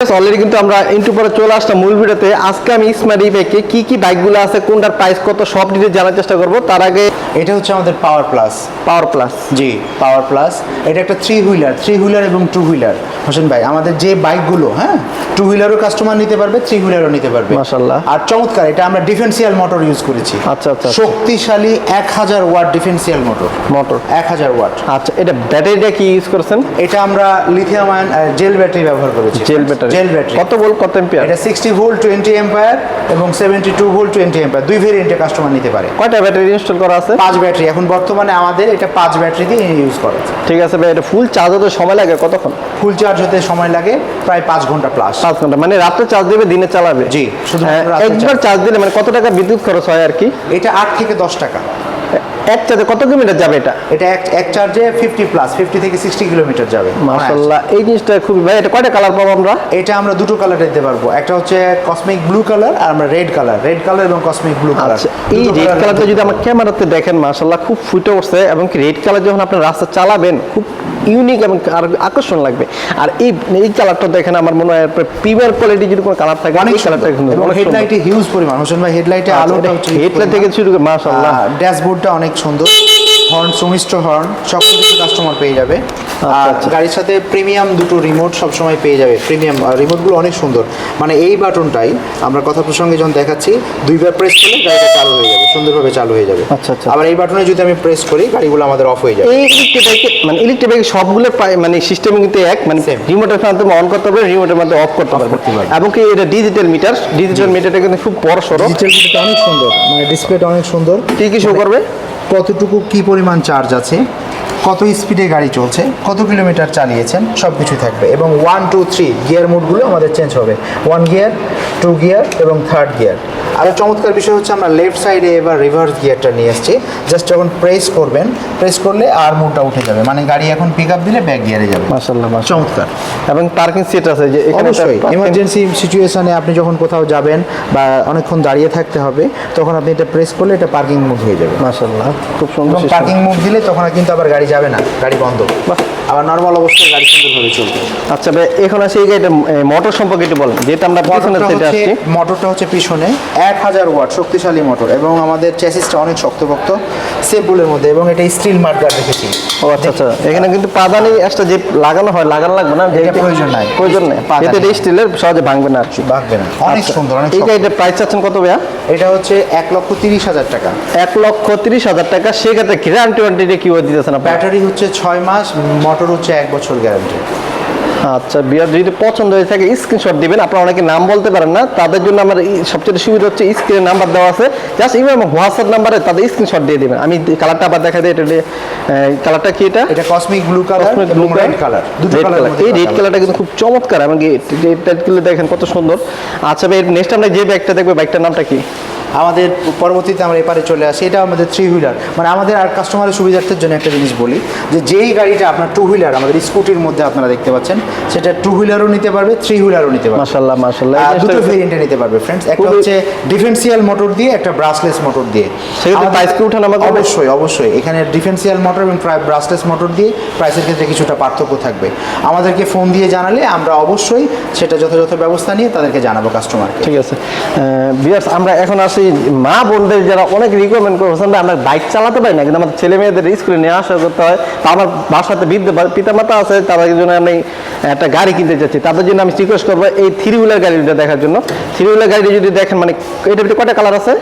Already কিন্তু আমরা into পরে চলে আসলাম মূল ভিডিওতে। আজকে আমি স্মার্ট ইভেকে কি কি বাইকগুলো আছে কোনটার প্রাইস কত সব ডিটেল জানার চেষ্টা করব। তার আগে এটা হচ্ছে আমাদের power plus power plus G power plus এটা একটা থ্রি হুইলার থ্রি হুইলার এবং টু হুইলার হোসেন ভাই আমাদের যে বাইকগুলো হ্যাঁ টু হুইলারও কাস্টমার নিতে পারবে থ্রি হুইলারও নিতে পারবে। মাশাআল্লাহ। আর চমৎকার এটা আমরা ডিফেন্সিয়াল মোটর ইউজ করেছি। আচ্ছা, আচ্ছা, আচ্ছা। শক্তিশালী এক হাজার ওয়াট ডিফেন্সিয়াল মোটর মোটর এক হাজার ওয়াট। আচ্ছা এটা ব্যাটারিটা কি ইউজ করছেন? এটা আমরা লিথিয়াম আয়ন জেল ব্যাটারি ব্যবহার করেছি। জেল ব্যাটারি জেল ব্যাটারি কত ভোল্ট কত এম্পিয়ার এটা সিক্সটি ভোল্ট টোয়েন্টি এম্পায়ার এবং seventy two volt twenty ampere দুই ভেরিয়েন্টে কাস্টমার নিতে পারে। কয়টা ব্যাটারি ইনস্টল করা আছে? পাঁচ ব্যাটারি এখন বর্তমানে আমাদের এটা পাঁচ ব্যাটারি দিয়ে ইউজ করা ঠিক আছে ভাই এটা ফুল চার্জ হতে সময় লাগে কতক্ষণ? ফুল চার্জ হতে সময় লাগে প্রায় পাঁচ ঘণ্টা প্লাস পাঁচ ঘণ্টা। মানে রাত্রে চার্জ দেবে দিনে চালাবে? জি, শুধুমাত্র হ্যাঁ, একবার চার্জ দিলে মানে কত টাকা বিদ্যুৎ খরচ হয় আর কি? এটা আট থেকে দশ টাকা। এক চার্জে কত কিলোমিটার যাবে এটা? এটা এক এক চার্জে ফিফটি প্লাস ফিফটি থেকে সিক্সটি কিলোমিটার যাবে। মাশাআল্লাহ এই জিনিসটা খুবই ভাই এটা কয়টা কালার পাবো আমরা? এটা আমরা দুটো কালার দিতে পারব। একটা হচ্ছে কসমিক ব্লু কালার আর আমরা রেড কালার রেড কালার এবং কসমিক ব্লু কালার এই রেড কালারটা যদি আমার ক্যামেরাতে দেখেন মাশাআল্লাহ খুব ফুটে উঠছে এবং কি রেড কালার যখন আপনি রাস্তা চালাবেন খুব ইউনিক এবং আর আকর্ষণ লাগবে। আর এই এই কালারটা দেখেন আমার মনে হয় প্রিমিয়ার কোয়ালিটি যদি কোনো কালার থাকে অনেক কালারটা কিন্তু হেডলাইটে হিউজ পরিমাণ। হোসেন ভাই হেডলাইটে আলোটা হচ্ছে হেডলাইট থেকে শুরু করে মাশাআল্লাহ। ড্যাশবোর্ডটা অনেক সুন্দর। হর্ন সুমিষ্ট হর্ন সব কিছু কাস্টমার পেয়ে যাবে। আর আচ্ছা। গাড়ির সাথে প্রিমিয়াম দুটো রিমোট সবসময় পেয়ে যাবে। প্রিমিয়াম রিমোটগুলো অনেক সুন্দর। মানে এই বাটনটাই আমরা কথা প্রসঙ্গে যখন দেখাচ্ছি দুইবার প্রেস করলে গাড়িটা চালু হয়ে যাবে সুন্দরভাবে চালু হয়ে যাবে। আচ্ছা, আচ্ছা। আবার এই বাটনে যদি আমি প্রেস করি গাড়িগুলো আমাদের অফ হয়ে যাবে। এই ইলেকট্রিক বাইকে মানে ইলেকট্রিক বাইক সবগুলো প্রায় মানে সিস্টেম কিন্তু এক মানে. রিমোটের মাধ্যমে অন করতে পারবে রিমোটের মাধ্যমে অফ করতে পারবে। এবং কি এটা ডিজিটাল মিটার ডিজিটাল মিটারটা কিন্তু খুব বড় সড়ো। ডিজিটাল মিটারটা অনেক সুন্দর। মানে ডিসপ্লেটা অনেক সুন্দর। কি কি শো করবে। কতটুকু কি পরিমাণ চার্জ আছে? কত স্পিডে গাড়ি চলছে? কত কিলোমিটার চালিয়েছেন? সব কিছু থাকবে। এবং ওয়ান টু থ্রি গিয়ার মোডগুলো আমাদের চেঞ্জ হবে। ওয়ান গিয়ার টু গিয়ার এবং থার্ড গিয়ার আরও চমৎকার বিষয় হচ্ছে আমরা লেফট সাইডে এবার রিভার্স গিয়ারটা নিয়ে এসেছি। জাস্ট যখন প্রেস করবেন প্রেস করলে আর মোডটা উঠে যাবে। মানে গাড়ি এখন পিক আপ দিলে ব্যাক গিয়ারে যাবে। মাশাআল্লাহ চমৎকার। এবং পার্কিং সিট আছে যে এখানে অবশ্যই। এমার্জেন্সি সিচুয়েশনে আপনি যখন কোথাও যাবেন বা অনেকক্ষণ দাঁড়িয়ে থাকতে হবে তখন আপনি এটা প্রেস করলে এটা পার্কিং মুভ হয়ে যাবে। মাশাআল্লাহ খুব সুন্দর পার্কিং মুভ দিলে তখন আর কিন্তু আবার গাড়ি যাবে না গাড়ি বন্ধ। আবার নর্মাল অবস্থায় গাড়ি সুন্দরভাবে চলবে। আচ্ছা ভাই এখন এই গাড়িটা মোটর সম্পর্কে একটু বলেন। যেটা আমরা মোটরটা সাইডে আসছি। মোটরটা হচ্ছে পিছনে এক হাজার ওয়াট শক্তিশালী মোটর এবং আমাদের চ্যাসিসটা অনেক শক্তপোক্ত সেফবুলের মধ্যে এবং এটা স্টিল মার্কার রেখেছি। ও আচ্ছা আচ্ছা। এখানে কিন্তু পাদানি একটা যে লাগানো হয় লাগানো লাগবে না? যে এটা প্রয়োজন নাই। প্রয়োজন নেই। এতে এটা স্টিলের সহজে ভাঙবে না আর কি। ভাগবে না। অনেক আচ্ছা, সুন্দর অনেক এই শক্ত। গাড়িটার প্রাইস চাচ্ছেন কত ভাইয়া? এটা হচ্ছে এক লক্ষ তিরিশ হাজার টাকা। এক লক্ষ তিরিশ হাজার টাকা। সেক্ষেত্রে গ্যারান্টি ওয়ারেন্টি কি দিতেছেন ব্যাটারি হচ্ছে ছয় মাস মোটর হচ্ছে এক বছর গ্যারান্টি আচ্ছা বিয়ার যদি পছন্দ হয়ে থাকে স্ক্রিনশট দিবেন। আপনারা অনেকে নাম বলতে পারেন না। তাদের জন্য আমার এই সবচেয়ে সুবিধা হচ্ছে স্ক্রিনে নাম্বার দেওয়া আছে। জাস্ট ইমেল হোয়াটসঅ্যাপ নাম্বারে তাদের স্ক্রিনশট দিয়ে দিবেন। আমি কালারটা আবার দেখা দিই এটা কালারটা কি এটা? এটা cosmic blue colour blue color, red colour দুটো কালার এই রেড কালারটা কিন্তু খুব চমৎকার। এবং রেড দেখেন কত সুন্দর। আচ্ছা ভাই নেক্সট আমরা যে ব্যাগটা দেখব বাইকটার নামটা কি? আমাদের পরবর্তীতে আমরা এপারে চলে আসি। এটা আমাদের থ্রি হুইলার মানে আমাদের আর কাস্টমারের সুবিধার্থের জন্য একটা জিনিস বলি যে যেই গাড়িটা আপনার টু হুইলার আমাদের স্কুটির মধ্যে আপনারা দেখতে পাচ্ছেন সেটা টু হুইলারও নিতে পারবে থ্রি হুইলারও নিতে পারবে। মাশাল্লাহ মাশাল্লাহ দুটো ভেরিয়েন্টে নিতে পারবে ফ্রেন্ডস একটা হচ্ছে ডিফেন্সিয়াল মোটর দিয়ে একটা ব্রাসলেস মোটর দিয়ে। সেক্ষেত্রে আমাদের- price কি ওঠানামা করবে? অবশ্যই অবশ্যই। এখানে ডিফেন্সিয়াল মোটর এবং ব্রাসলেস মোটর দিয়ে প্রাইসের ক্ষেত্রে কিছুটা পার্থক্য থাকবে। আমাদেরকে ফোন দিয়ে জানালে আমরা অবশ্যই সেটা যথাযথ ব্যবস্থা নিয়ে তাদেরকে জানাব কাস্টমার ঠিক আছে। বিয়ার্স আমরা এখন আসি মা বোনদের যারা অনেক রিকমেন্ড করছেন আমরা বাইক চালাতে পারি না, কিন্তু আমাদের ছেলে মেয়েদের স্কুলে নিয়ে আসা করতে হয় বা আমার বাসাতে বৃদ্ধ পিতা মাতা আছে, তাদের জন্য আমি একটা গাড়ি কিনতে চাচ্ছি। তাদের জন্য আমি রিকোয়েস্ট করব এই থ্রি হুইলার গাড়িটা দেখার জন্য। থ্রি হুইলার গাড়িটা যদি দেখেন মানে এটা কটা কালার আছে?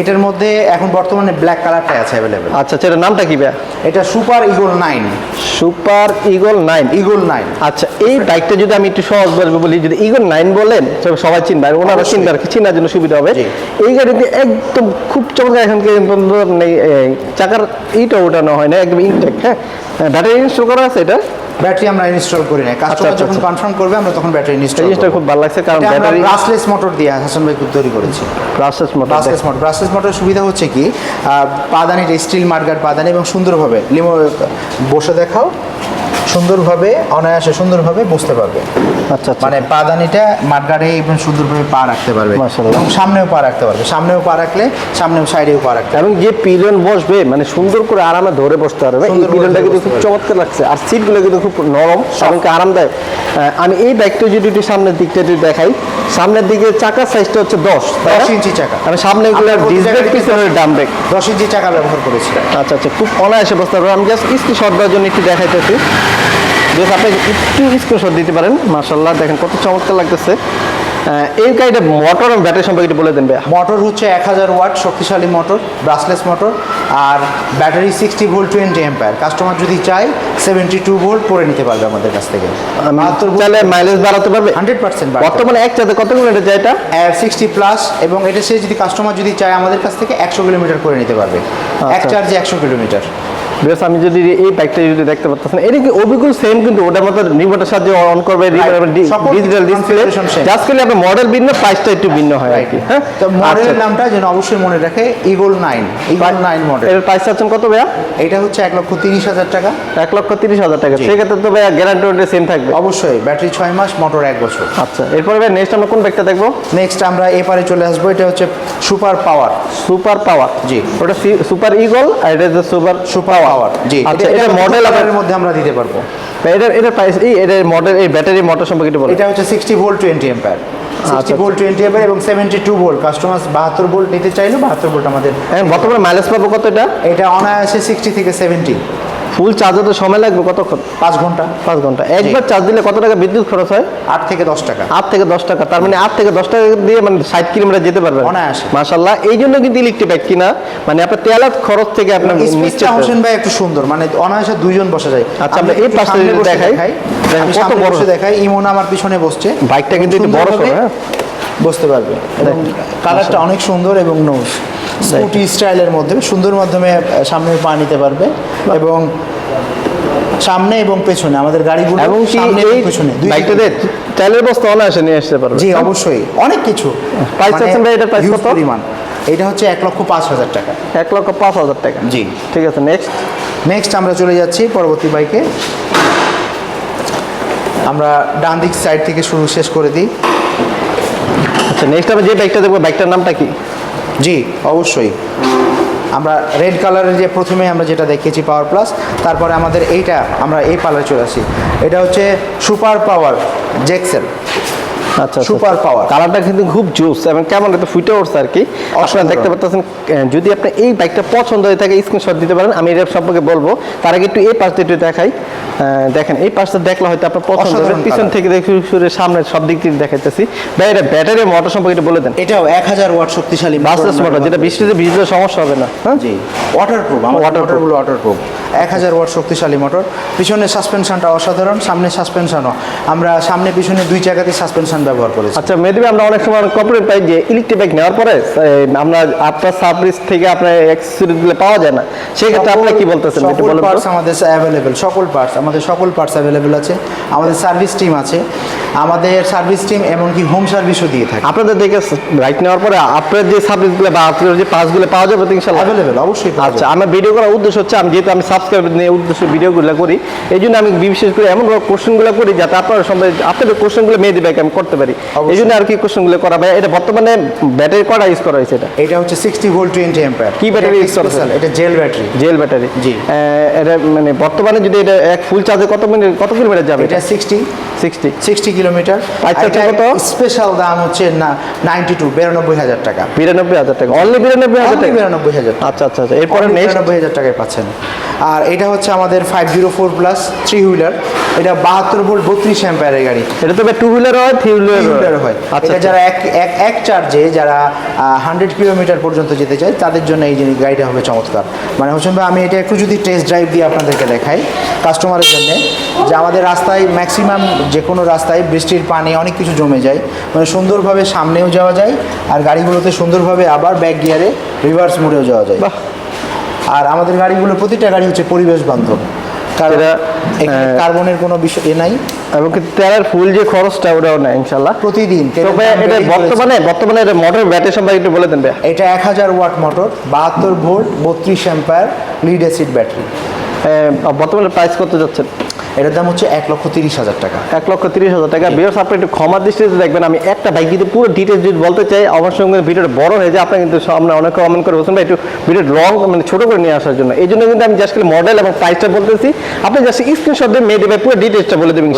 এটার মধ্যে এখন বর্তমানে ব্ল্যাক কালারটাই আছে অ্যাভেলেবেল আচ্ছা সেটার নামটা কি ভাইয়া? এটা super eagle nine super eagle nine eagle nine আচ্ছা এই বাইকটা যদি আমি একটু সহজ বলব বলি যদি ইগল নাইন বলেন তবে সবাই চিনবে আর ওনারা। চিনবে আর চেনার জন্য সুবিধা হবে। এই গাড়িতে একদম খুব চমৎকার এখন এই চাকার ইটা ওঠানো হয় না একদম ইনটেক হ্যাঁ? ব্যাটারি ইনস্টল করা আছে এটা? ব্যাটারি আমরা ইনস্টল করি না কাস্টমার আচ্ছা, যখন আচ্ছা। কনফার্ম করবে আমরা তখন ব্যাটারি ইনস্টল জিনিসটা খুব ভালো লাগছে কারণ ব্যাটারি ব্রাসলেস মোটর দিয়ে হাসান ভাই খুব তৈরি করেছি। Brushless motor brushless motor brushless motor সুবিধা হচ্ছে কি আহ, পাদানিটা স্টিল মার্গার পাদানি এবং সুন্দরভাবে লিমো বসে দেখাও। সুন্দরভাবে অনায়াসে সুন্দরভাবে বসতে পারবে। আচ্ছা আচ্ছা। মানে পাদানিটা মাঠগাড়ে এবং সুন্দরভাবে পা রাখতে পারবে। এবং সামনেও পা রাখতে পারবে। সামনেও পা রাখলে সামনেও সাইডেও পা রাখতে এবং যে পিলিয়ন বসবে মানে সুন্দর করে আরামে ধরে বসতে পারবে। এই ধরে কিন্তু খুব চমৎকার লাগছে। আর সিটগুলো কিন্তু খুব নরম এবং আরামদায়ক। আমি এই বাইকটা যদি একটু সামনের দিকটা যদি দেখাই। সামনের দিকে চাকার সাইজটা হচ্ছে দশ দশ ইঞ্চি চাকা। আমি সামনে ডিসব্রেক পিছনে ডাম ব্রেক দশ ইঞ্চি চাকা ব্যবহার করেছি। আচ্ছা আচ্ছা খুব অনায়াসে বসতে পারবে। আমি জাস্ট স্ক্রিনশট দেওয়ার জন্য একটু দেখাইতেছি। জাস্ট আপনি একটু স্ক্রিনশট দিতে পারেন মাশাল্লাহ দেখেন কত চমৎকার লাগতেছে। এই গাড়িটা মোটর এবং ব্যাটারি সম্পর্কে একটু বলে দেন মোটর হচ্ছে এক হাজার ওয়াট শক্তিশালী মোটর ব্রাসলেস মোটর আর battery sixty volt twenty ampere customer যদি চায় সেভেন্টি টু ভোল্ট করে নিতে পারবে আমাদের কাছ থেকে। বাহাত্তর চাইলে মাইলেজ বাড়াতে পারবে? হান্ড্রেড পার্সেন্ট বর্তমানে এক চাতে কত কিলোমিটার যায় এটা? সিক্সটি প্লাস এবং এটা সে যদি কাস্টমার যদি চায় আমাদের কাছ থেকে একশো কিলোমিটার করে নিতে পারবে। এক আচ্ছা। চার্জে একশো কিলোমিটার। বেশ আমি যদি এই বাইকটা যদি দেখতে পারতেছেন এটা কি অবিকুল সেম কিন্তু ওটার মতো রিমোটের সাহায্যে অন করবে ডিজিটাল ডিসপ্লে জাস্ট খালি আপনার মডেল ভিন্ন প্রাইসটা একটু ভিন্ন হয় আর কি হ্যাঁ? তো মডেলের আচ্ছা। নামটা যেন অবশ্যই মনে রাখে eagle nine eagle nine model এর প্রাইস আছেন কত ভাইয়া? এটা হচ্ছে এক লক্ষ তিরিশ হাজার টাকা। এক লক্ষ তিরিশ হাজার টাকা। সেক্ষেত্রে তো ভাইয়া গ্যারান্টি ওটা সেম থাকবে। অবশ্যই ব্যাটারি ছয় মাস মোটর এক বছর। আচ্ছা এরপরে ভাই নেক্সট আমরা কোন বাইকটা দেখব? নেক্সট আমরা এপারে চলে আসব এটা হচ্ছে সুপার পাওয়ার সুপার পাওয়ার জি। ওটা সুপার ইগল আর এটা সুপার সুপার পাওয়ার। জি আচ্ছা এটা মডেল আপনার মধ্যে আমরা দিতে পারব। এটা এটা প্রাইস এই এটা মডেল এই ব্যাটারি মোটর সম্পর্কে একটু বলুন। এটা হচ্ছে sixty volt twenty ampere sixty আচ্ছা। ভোল্ট টোয়েন্টি এম্পায়ার এবং সেভেন্টি টু ভোল্ট কাস্টমার বাহাত্তর ভোল্ট নিতে চাইলে বাহাত্তর ভোল্ট আমাদের এখন বর্তমানে মাইলেজ পাবো কত এটা? এটা অনায়াসে সিক্সটি থেকে সেভেন্টি ফুল চার্জ হতে সময় লাগবে কতক্ষণ? পাঁচ ঘণ্টা। পাঁচ ঘণ্টা। একবার চার্জ দিলে কত টাকা বিদ্যুৎ খরচ হয়? আট থেকে দশ টাকা। আট থেকে দশ টাকা। তার মানে আট থেকে দশ টাকা দিয়ে মানে ষাট কিলোমিটার যেতে পারবেন। অনায়াসে। মাসাল্লাহ এই জন্য কিন্তু ইলেকট্রিক বাইক কিনা মানে আপনার তেলার খরচ থেকে আপনার হোসেন ভাই একটু সুন্দর। মানে অনায়াসে দুইজন বসা যায়। আচ্ছা, আমরা এই বসে দেখাই, কত বড়। দেখাই। ইমন আমার পিছনে বসছে। বাইকটা কিন্তু বড় সড়ো, হ্যাঁ। বসতে পারবে। এবং কালারটা অনেক সুন্দর এবং নোস স্কুটি স্টাইলের মধ্যে সুন্দর মাধ্যমে সামনে পা নিতে পারবে এবং সামনে এবং পেছনে আমাদের গাড়িগুলো এবং সামনে এবং পেছনে দুই বাইকটাতে তেলের বস্তা অনায়াসে নিয়ে আসতে পারবে। জি অবশ্যই। অনেক কিছু। Price মানে আছেন ভাই, এটার price huge কত? পরিমাণ। এটা হচ্ছে এক লক্ষ পাঁচ হাজার টাকা। এক লক্ষ পাঁচ হাজার টাকা। জি। ঠিক আছে নেক্সট নেক্সট আমরা চলে যাচ্ছি পরবর্তী বাইকে আমরা ডান দিক সাইড থেকে শুরু শেষ করে দিই। আচ্ছা নেক্সট আমরা যে বাইকটা দেখব বাইকটার নামটা কি? জি, অবশ্যই। আমরা রেড কালারের যে প্রথমে আমরা যেটা দেখিয়েছি পাওয়ার প্লাস তারপরে আমাদের এইটা আমরা এই পালারে চলে আসি। এটা হচ্ছে সুপার পাওয়ার জেক্সেল আচ্ছা Super power। কালারটা কিন্তু খুব জুস এবং কেমন এটা ফুটে উঠছে আর কি। আপনারা দেখতে পাচ্ছেন যদি আপনি এই বাইকটা পছন্দ হয়ে থাকে স্ক্রিনশট দিতে পারেন। আমি এর সম্পর্কে বলব। তার আগে একটু এই পাশটা একটু দেখাই। দেখেন এই পাশটা দেখলে হয়তো আপনার পছন্দ হবে। পিছন থেকে দেখে শুরু সামনে সব দিক থেকে দেখাইতেছি। ভাই এটা ব্যাটারি মোটর সম্পর্কে একটু বলে দেন। এটাও এক হাজার ওয়াট শক্তিশালী বাসলেস মোটর যেটা বৃষ্টিতে ভিজলে সমস্যা হবে না। হ্যাঁ? জি ওয়াটারপ্রুফ আমার Waterproof। ওয়াটারগুলো ওয়াটারপ্রুফ এক হাজার ওয়াট শক্তিশালী মোটর পিছনের সাসপেনশনটা অসাধারণ সামনে সাসপেনশনও আমরা সামনে পিছনে দুই জায়গাতে সাসপেনশন ব্যবহার করেছি। আচ্ছা মেদিবে আমরা অনেক সময় কর্পোরেট পাই যে ইলেকট্রিক বাইক নেওয়ার পরে আমরা আপনার সার্ভিস থেকে আপনার অ্যাক্সেসরিজগুলো পাওয়া যায় না। সেক্ষেত্রে আপনারা কি বলতেছেন একটু সকল বলুন পার্টস আমাদের অ্যাভেলেবেল সকল পার্টস আমাদের সকল পার্টস অ্যাভেলেবেল আছে। আমাদের সার্ভিস টিম আছে। আমাদের সার্ভিস টিম এমনকি হোম সার্ভিসও দিয়ে থাকে। আপনাদের দেখে বাইক নেওয়ার পরে আপনার যে সার্ভিসগুলো বা আপনার যে পাসগুলো পাওয়া যাবে তো ইনশাল্লাহ। অ্যাভেলেবেল অবশ্যই আচ্ছা। আমার ভিডিও করার উদ্দেশ্য হচ্ছে আমি যেহেতু আমি সাবস্ক্রাইব নিয়ে উদ্দেশ্যে ভিডিওগুলো করি এই জন্য আমি বিশেষ করে এমন কোশ্চেনগুলো করি যাতে আপনার সম্বন্ধে আপনাদের কোশ্চেনগুলো মেয়ে দিবে আমি করতে পারি। এই জন্য আর কি কোশ্চেনগুলো করা। ভাই এটা বর্তমানে ব্যাটারি কটা ইউজ করা হয়েছে এটা? এটা হচ্ছে সিক্সটি ভোল্ট টোয়েন্টি এম্পায়ার কি ব্যাটারি use করা হয়েছে? এটা জেল ব্যাটারি জেল ব্যাটারি জি। এটা মানে বর্তমানে যদি এটা এক ফুল চার্জে কত মিনিট কত কিলোমিটার যাবে এটা সিক্সটি সিক্সটি সিক্সটি কিলোমিটার আচ্ছা, কত? স্পেশাল দাম হচ্ছে না নাইনটি টু বিরানব্বই হাজার টাকা। বিরানব্বই হাজার টাকা। অনলি বিরানব্বই হাজার টাকা? বিরানব্বই হাজার আচ্ছা আচ্ছা আচ্ছা। এরপরে নেক্সট নিরানব্বই হাজার টাকায় পাচ্ছেন। আর এটা হচ্ছে আমাদের five zero four plus three wheeler এটা বাহাত্তর ভোল্ট বত্রিশ অ্যাম্পায়ারের গাড়ি। এটা তো টু হুইলার হয় থ্রি হুইলার হয়। আচ্ছা এটা যারা এক এক চার্জে যারা হান্ড্রেড কিলোমিটার পর্যন্ত যেতে চায় তাদের জন্য এই গাড়িটা হবে চমৎকার। মানে হোসেন ভাই আমি এটা একটু যদি টেস্ট ড্রাইভ দিয়ে আপনাদেরকে দেখাই কাস্টমারের জন্য যে আমাদের রাস্তায় ম্যাক্সিমাম যে কোনো রাস্তায় বৃষ্টির পানি অনেক কিছু জমে যায়। মানে সুন্দরভাবে সামনেও যাওয়া যায় আর গাড়িগুলোতে সুন্দরভাবে আবার ব্যাক গিয়ারে রিভার্স মোড়েও যাওয়া যায়। বাহ। আর আমাদের গাড়িগুলো প্রতিটা গাড়ি হচ্ছে পরিবেশ বান্ধব। আহ, কার্বনের কোনো বিষয় এ নাই। এবং তেলের ফুল যে খরচটা ওটাও নাই ইনশাল্লাহ প্রতিদিন তো তেলের ভাই দাম এটা বর্তমানে বর্তমানে এটা মোটর ব্যাটারি সম্পর্কে একটু বলে দেন এটা এক হাজার ওয়াট মোটর বাহাত্তর ভোল্ট বত্রিশ অ্যাম্পায়ার লিড অ্যাসিড ব্যাটারি বর্তমানে প্রাইস কত যাচ্ছে? এটার দাম হচ্ছে এক লক্ষ তিরিশ হাজার টাকা। এক লক্ষ তিরিশ হাজার টাকা। বিয়ার্স আপনি একটু ক্ষমার দৃষ্টিতে দেখবেন। আমি একটা বাইক যদি পুরো ডিটেলস যদি বলতে চাই আমার সঙ্গে ভিডিওটা বড় হয়ে যায়। আপনার কিন্তু সামনে অনেক কমেন্ট করে বলছেন ভাই একটু ভিডিও লং মানে ছোট করে নিয়ে আসার জন্য। এই জন্য কিন্তু আমি জাস্ট মডেল এবং প্রাইসটা বলতেছি। আপনি জাস্ট স্ক্রিনশট দিয়ে মেয়ে দেবে পুরো ডিটেলসটা বলে দেবেন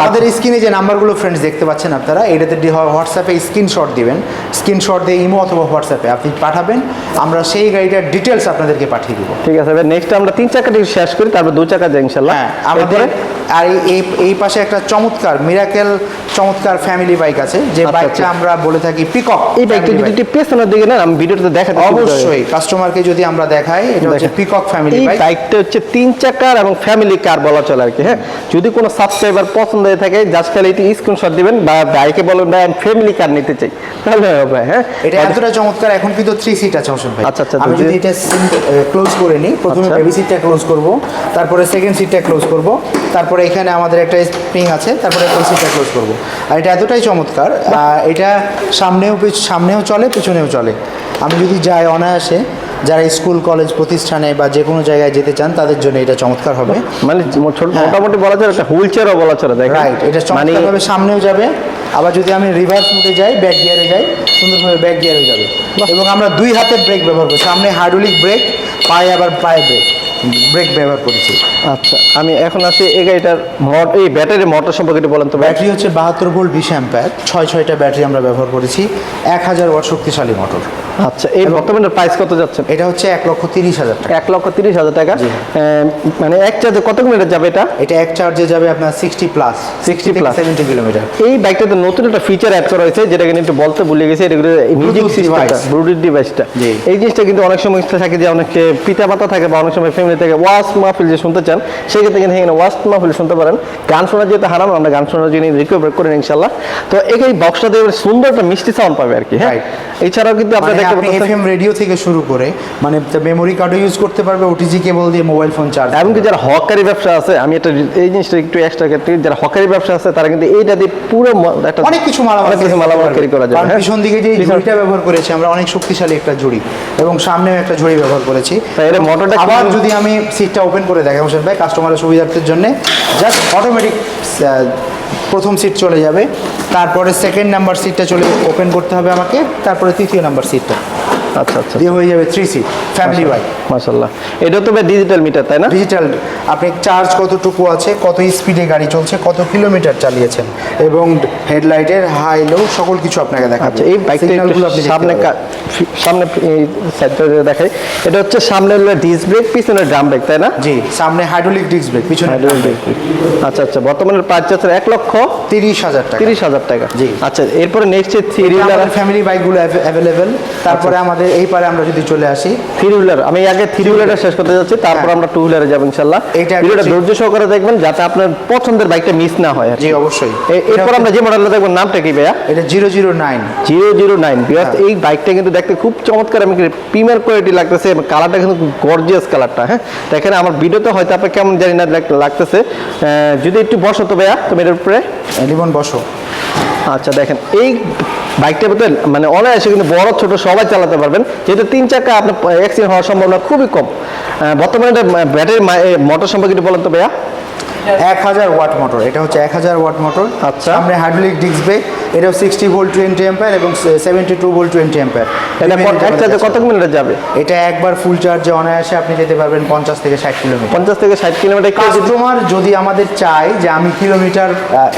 আমাদের স্ক্রিনে যে নাম্বারগুলো ফ্রেন্ডস দেখতে পাচ্ছেন আপনারা এটাতে হোয়াটসঅ্যাপে স্ক্রিনশট দিবেন। স্ক্রিনশট দিয়ে ইমো অথবা হোয়াটসঅ্যাপে আপনি পাঠাবেন। আমরা সেই গাড়িটার ডিটেলস আপনাদেরকে পাঠিয়ে দিব। ঠিক আছে নেক্সট আমরা তিন চাকাটি শেষ করি তারপর দু চাকা যাই ইনশাল্লাহ হ্যাঁ এরপরে? আর এই- এই এই পাশে একটা চমৎকার মিরাকেল চমৎকার ফ্যামিলি বাইক আছে যে আচ্ছা, বাইকটা আচ্ছা। আমরা বলে থাকি পিকক এই বাইকটা যদি একটু পেছনের দিকে নেন আমি ভিডিওতে দেখাতে অবশ্যই কাস্টমারকে যদি আমরা দেখাই এটা হচ্ছে পিকক ফ্যামিলি এই বাইক বাইকটা হচ্ছে তিন চাকার এবং ফ্যামিলি কার বলা চলে আর কি হ্যাঁ? যদি কোনো সাবস্ক্রাইবার পছন্দ হয়ে থাকে জাস্ট খালি এটি স্ক্রিনশট দিবেন বা বাইকে বলবেন ভাই আমি ফ্যামিলি কার নিতে চাই। তাহলে হবে হ্যাঁ? এটা এতটা চমৎকার এখন কিন্তু থ্রি সিট আছে হোসেন ভাই। আচ্ছা, আচ্ছা, আমি যদি এটা ক্লোজ করে নিই প্রথমে আচ্ছা। বেবি সিটটা ক্লোজ করব তারপরে সেকেন্ড সিটটা ক্লোজ করব। তারপরে এখানে আমাদের একটা স্প্রিং আছে তারপরে সিটটা ক্লোজ করব। আর এটা এতটাই চমৎকার এটা সামনেও সামনেও চলে পিছনেও চলে। আমি যদি যাই অনায়াসে যারা স্কুল কলেজ প্রতিষ্ঠানে বা যে কোনো জায়গায় যেতে চান তাদের জন্য এটা চমৎকার হবে। মানে। মোটামুটি বলা চলে একটা হুইল চেয়ারও বলা চলে রাইট এটা মানে চমৎকারভাবে সামনেও যাবে আবার যদি আমি রিভার্স মুটে যাই ব্যাক গিয়ারে যাই সুন্দরভাবে ব্যাক গিয়ারে যাবে। এবং আমরা দুই হাতের ব্রেক ব্যবহার করি সামনে হাইড্রোলিক ব্রেক পায়ে আবার পায়ে ব্রেক ব্রেক ব্যবহার করেছি। আচ্ছা আমি এখন আসি এই গাড়িটার মট এই ব্যাটারি মোটর সম্পর্কে বলেন তো ব্যাটারি হচ্ছে বাহাত্তর ভোল্ট বিশ অ্যাম্পার ছয় ছয়টা ব্যাটারি আমরা ব্যবহার করেছি এক হাজার ওয়াট শক্তিশালী মোটর আচ্ছা এই বর্তমানে প্রাইস কত যাচ্ছে? এটা হচ্ছে এক লক্ষ তিরিশ হাজার টাকা। এক লক্ষ তিরিশ হাজার টাকা। মানে এক চার্জে কত কিলোমিটার যাবে এটা? এটা এক চার্জে যাবে আপনার sixty plus 60 plus। Seventy kilometre এই বাইকটাতে নতুন একটা ফিচার অ্যাড করা হয়েছে যেটা কিন্তু বলতে ভুলে গেছি এটা মিউজিক সিস্টেমটা। ব্লুটুথ ডিভাইসটা এই জিনিসটা কিন্তু অনেক সময় ইচ্ছা থাকে যে অনেকে পিতা মাতা থাকে বা অনেক সময় ফ্যামিলি থেকে ওয়াস মাহফিল যে শুনতে চান সেক্ষেত্রে কিন্তু এখানে ওয়াস মাহফিল শুনতে পারেন। গান শোনা যেহেতু হারাম আমরা গান শোনার জন্য রিকভার করেন ইনশাল্লাহ তো এই বক্সটা দিয়ে সুন্দর একটা মিষ্টি সাউন্ড পাবে আর কি হ্যাঁ? এছাড়াও কিন্তু আপনারা মানে দেখতে পাচ্ছেন এফএম রেডিও থেকে শুরু করে মানে মেমোরি কার্ডও ইউজ করতে পারবে ওটিজি কেবল দিয়ে মোবাইল ফোন চার্জ এমনকি যারা হকারি ব্যবসা আছে আমি একটা এই জিনিসটা একটু এক্সট্রা ক্ষেত্রে যারা হকারি ব্যবসা আছে তারা কিন্তু এইটা দিয়ে পুরো একটা অনেক কিছু মালামাল অনেক কিছু মালামাল ক্যারি করা যায় হ্যাঁ? পিছন দিকে যে ঝুড়িটা ব্যবহার করেছি আমরা অনেক শক্তিশালী একটা ঝুড়ি এবং সামনেও একটা ঝুড়ি ব্যবহার করেছি। তা এর মোটরটা আবার যদি আমি সিটটা ওপেন করে দেখাই হোসেন ভাই কাস্টমারের সুবিধার্থের জন্য। জাস্ট অটোমেটিক প্রথম সিট চলে যাবে। তারপরে সেকেন্ড নাম্বার সিটটা চলে ওপেন করতে হবে আমাকে। তারপরে তৃতীয় নাম্বার সিটটা আচ্ছা আচ্ছা। দিয়ে হয়ে যাবে থ্রি সিট ফ্যামিলি বাইক মাশাল্লাহ এটা তো ডিজিটাল মিটার তাই না? ডিজিটাল আপনি চার্জ কতটুকু আছে কত স্পিডে গাড়ি চলছে কত কিলোমিটার চালিয়েছেন এবং হেডলাইটের হাই লো সকল কিছু আপনাকে দেখাবে। আচ্ছা এই বাইকটা আপনি সামনে। সামনে সাইডটা দেখাই এটা হচ্ছে সামনে ডিস্ক ব্রেক পিছনে ড্রাম ব্রেক তাই না? জি সামনে হাইড্রোলিক ডিস্ক ব্রেক পিছনে disc brake। আচ্ছা আচ্ছা বর্তমানে প্রাইস যাচ্ছে এক লক্ষ তিরিশ হাজার টাকা। তিরিশ হাজার টাকা। জি। আচ্ছা এরপরে নেক্সট থ্রি হুইলার ফ্যামিলি বাইকগুলো অ্যাভেলেবেল তারপরে আমাদের এই পারে আমরা যদি চলে আসি থ্রি হুইলার আমি আগে থ্রি হুইলারটা শেষ করতে যাচ্ছি তারপর হ্যাঁ। আমরা টু হুইলারে যাব একটা ভিডিওটা ধৈর্য সহকারে দেখবেন যাতে আপনার পছন্দের বাইকটা মিস না হয়। জি অবশ্যই। এরপর আমরা যে মডেলটা দেখব নামটা কি ভাইয়া? এটা zero zero nine zero zero nine হ্যাঁ। এই বাইকটা কিন্তু দেখতে খুব চমৎকার আমি প্রিমিয়ার কোয়ালিটি লাগতেছে কালারটা কিন্তু গর্জিয়াস কালারটা হ্যাঁ? দেখেন আমার ভিডিওতে হয়তো আপনার কেমন জানি না লাগতেছে। যদি একটু বসো তো ভাইয়া তুমি এটার উপরে। লিমন বসো। আচ্ছা দেখেন, এই বাইকটা মানে অনায়াসে কিন্তু বড়, ছোট সবাই চালাতে পারবেন। যেহেতু তিন চাকা আপনার অ্যাক্সিডেন্ট হওয়ার সম্ভাবনা খুবই কম। বর্তমানে ব্যাটারি মোটর সম্পর্কে বলেন তো ভাইয়া। এক হাজার ওয়াট মোটর এটা হচ্ছে এক হাজার ওয়াট মোটর। আচ্ছা। সামনে হাইড্রোলিক ডিস্ক ব্রেক এটাও সিক্সটি ভোল্ট টোয়েন্টি অ্যাম্পার এবং seventy two volt twenty ampere এটা কত কিলোমিটার যাবে? এটা একবার ফুল চার্জে অনায়াসে আপনি যেতে পারবেন পঞ্চাশ থেকে ষাট কিলোমিটার। পঞ্চাশ থেকে ষাট কিলোমিটার কাস্টমার যদি আমাদের চায় যে আমি kilometre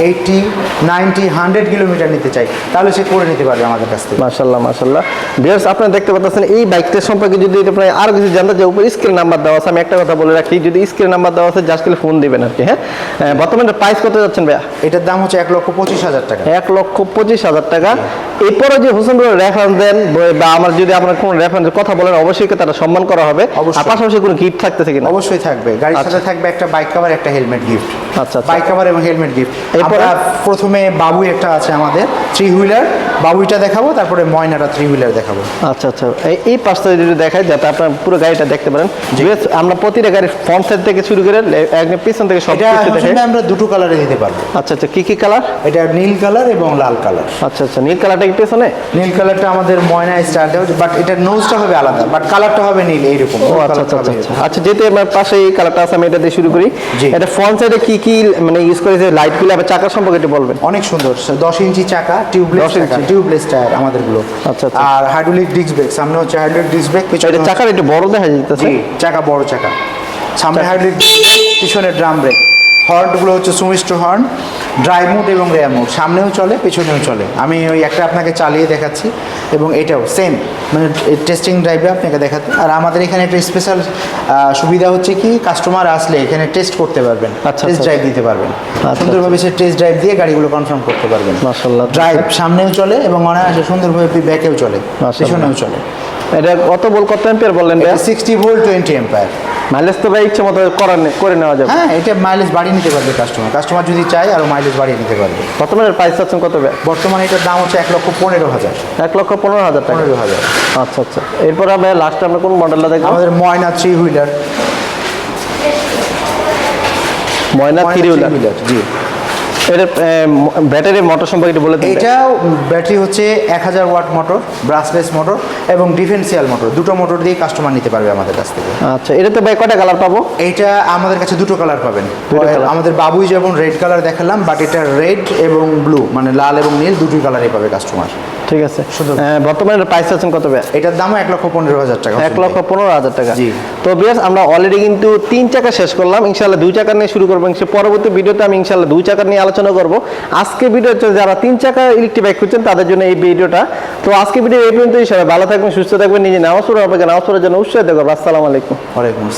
eighty ninety hundred kilometre নিতে চাই তাহলে সে করে নিতে পারবে আমাদের কাছ থেকে। মাশাল্লাহ মাশাল্লাহ। বিয়ার্স আপনারা দেখতে পাচ্ছেন এই বাইকটার সম্পর্কে যদি এটা প্রায় আরও কিছু জানতে চাই উপরে স্ক্রিন নাম্বার দেওয়া আছে আমি একটা কথা বলে রাখি যদি স্ক্রিন নাম্বার দেওয়া আছে জাস্ট ফোন দিবেন আর কি হ্যাঁ? বর্তমানে প্রাইস কত যাচ্ছেন ভাইয়া? এটার দাম হচ্ছে এক লক্ষ পঁচিশ হাজার টাকা। এক লক্ষ পঁচিশ হাজার টাকা। এরপরে যে হোসেন রেফারেন্স দেন বা আমার যদি আপনার কোনো রেফারেন্সের কথা বলেন অবশ্যই তারা সম্মান করা হবে। আর পাশাপাশি কোনো গিফট থাকতেছে কিনা? অবশ্যই থাকবে। গাড়ির সাথে থাকবে একটা বাইক কাভার একটা হেলমেট গিফট আচ্ছা, আচ্ছা। বাইক কাভার এবং হেলমেট গিফট এরপরে? প্রথমে বাবু একটা আছে আমাদের থ্রি হুইলার বাবুইটা দেখাবো তারপরে ময়নাটা থ্রি হুইলার দেখাবো। আচ্ছা আচ্ছা। এই পাশটা যদি দেখায় যাতে আপনার পুরো গাড়িটা দেখতে পারেন। আমরা প্রতিটা গাড়ির ফ্রন্ট সাইড থেকে শুরু করে একদম পিছন থেকে সব এটা আমরা দুটো কালারে দিতে পারব। আচ্ছা আচ্ছা কি কি কালার এটা নীল কালার এবং লাল কালার আচ্ছা আচ্ছা নীল কালারটা নাকি পেছনে? নীল কালারটা আমাদের ময়না স্টার দেওয়া বাট এটার নোজটা হবে আলাদা বাট কালারটা হবে নীল এইরকম। ও আচ্ছা আচ্ছা আচ্ছা আচ্ছা। আচ্ছা যেহেতু আমার পাশে এই কালারটা আছে আমি এটা দিয়ে শুরু করি। এটা ফ্রন্ট সাইডে কি কি মানে ইউজ করেছে লাইটগুলো আবার চাকা সম্পর্কে একটু বলবেন? অনেক সুন্দর দশ ইঞ্চি চাকা টিউবলেস 10 চাকা টিউবলেস টায়ার আমাদেরগুলো। আচ্ছা, আচ্ছা। আর হাইড্রোলিক ডিস্ক ব্রেক সামনে হচ্ছে হাইড্রোলিক ডিস্ক ব্রেক এটা পিছনে চাকার একটু বড় দেখা জি চাকা বড় চাকা। সামনে হাইড্রোলিক পিছনে ড্রাম ব্রেক হর্নগুলো হচ্ছে সুমিষ্ট হর্ন ড্রাই মোড এবং রেয়ার মোড। সামনেও চলে পেছনেও চলে। আমি ওই একটা আপনাকে চালিয়ে দেখাচ্ছি এবং এটাও সেম মানে টেস্টিং ড্রাইভে আপনাকে দেখাতে। আর আমাদের এখানে একটা স্পেশাল সুবিধা হচ্ছে কি কাস্টমার আসলে এখানে টেস্ট করতে পারবেন আচ্ছা, টেস্ট আচ্ছা। ড্রাইভ দিতে পারবেন। আচ্ছা, সুন্দরভাবে সে টেস্ট ড্রাইভ দিয়ে গাড়িগুলো কনফার্ম করতে পারবেন। ড্রাইভ সামনেও চলে এবং অনায়াসে সুন্দরভাবে ব্যাকেও চলে। পেছনেও চলে। এটা কত বল কত অ্যাম্পিয়ার বললেন sixty volt twenty ampere mileage তো ভাই ইচ্ছে মতো করে নেওয়া যাবে। হ্যাঁ এটা মাইলেজ বাড়িয়ে নিতে পারবে কাস্টমার কাস্টমার যদি চায় আরও মাইলেজ বাড়িয়ে নিতে পারবে। বর্তমানে প্রাইস আছে কত বর্তমানে এটার দাম হচ্ছে এক লক্ষ পনেরো হাজার। এক লক্ষ পনেরো হাজার টাকা। পনেরো হাজার। আচ্ছা আচ্ছা। এরপর ভাই লাস্টে আমরা কোন মডেলটা দেখব? আমাদের Moyna three wheeler Moyna three wheeler জি। এটা ব্যাটারি মোটর সম্পর্কে বলে এটাও এটা ব্যাটারি হচ্ছে এক হাজার ওয়াট মোটর ব্রাসলেস মোটর এবং ডিফেন্সিয়াল মোটর। দুটো মোটর দিয়ে কাস্টমার নিতে পারবে আমাদের কাছ থেকে। আচ্ছা এটাতে ভাই কয়টা কালার পাবো? এইটা আমাদের কাছে দুটো কালার পাবেন। আমাদের বাবুই যেমন রেড কালার দেখালাম বাট এটা রেড এবং ব্লু মানে লাল এবং নীল দুটোই কালারই পাবে কাস্টমার। ঠিক আছে। বর্তমানে প্রাইস আছেন কত ভাই এটার দামও এক লক্ষ পনেরো হাজার টাকা এক লক্ষ পনেরো হাজার টাকা। তো বিয়াস আমরা অলরেডি কিন্তু তিন চাকা শেষ করলাম। ইনশাল্লাহ দুই চাকা নিয়ে শুরু করব। পরবর্তী ভিডিওতে আমি ইনশাল্লাহ দুই চাকা নিয়ে আলোচনা করব। আজকে ভিডিও হচ্ছে যারা তিন চাকা ইলেকট্রিক বাইক খুঁজছেন তাদের জন্য এই ভিডিওটা তো আজকে ভিডিও এই পর্যন্তই সবাই ভালো থাকবেন সুস্থ থাকবেন নিজে নামাজ পড়ে হবে নামাজ পড়ার জন্য উৎসাহিত করব। আসসালামু আলাইকুম। ওয়ালাইকুম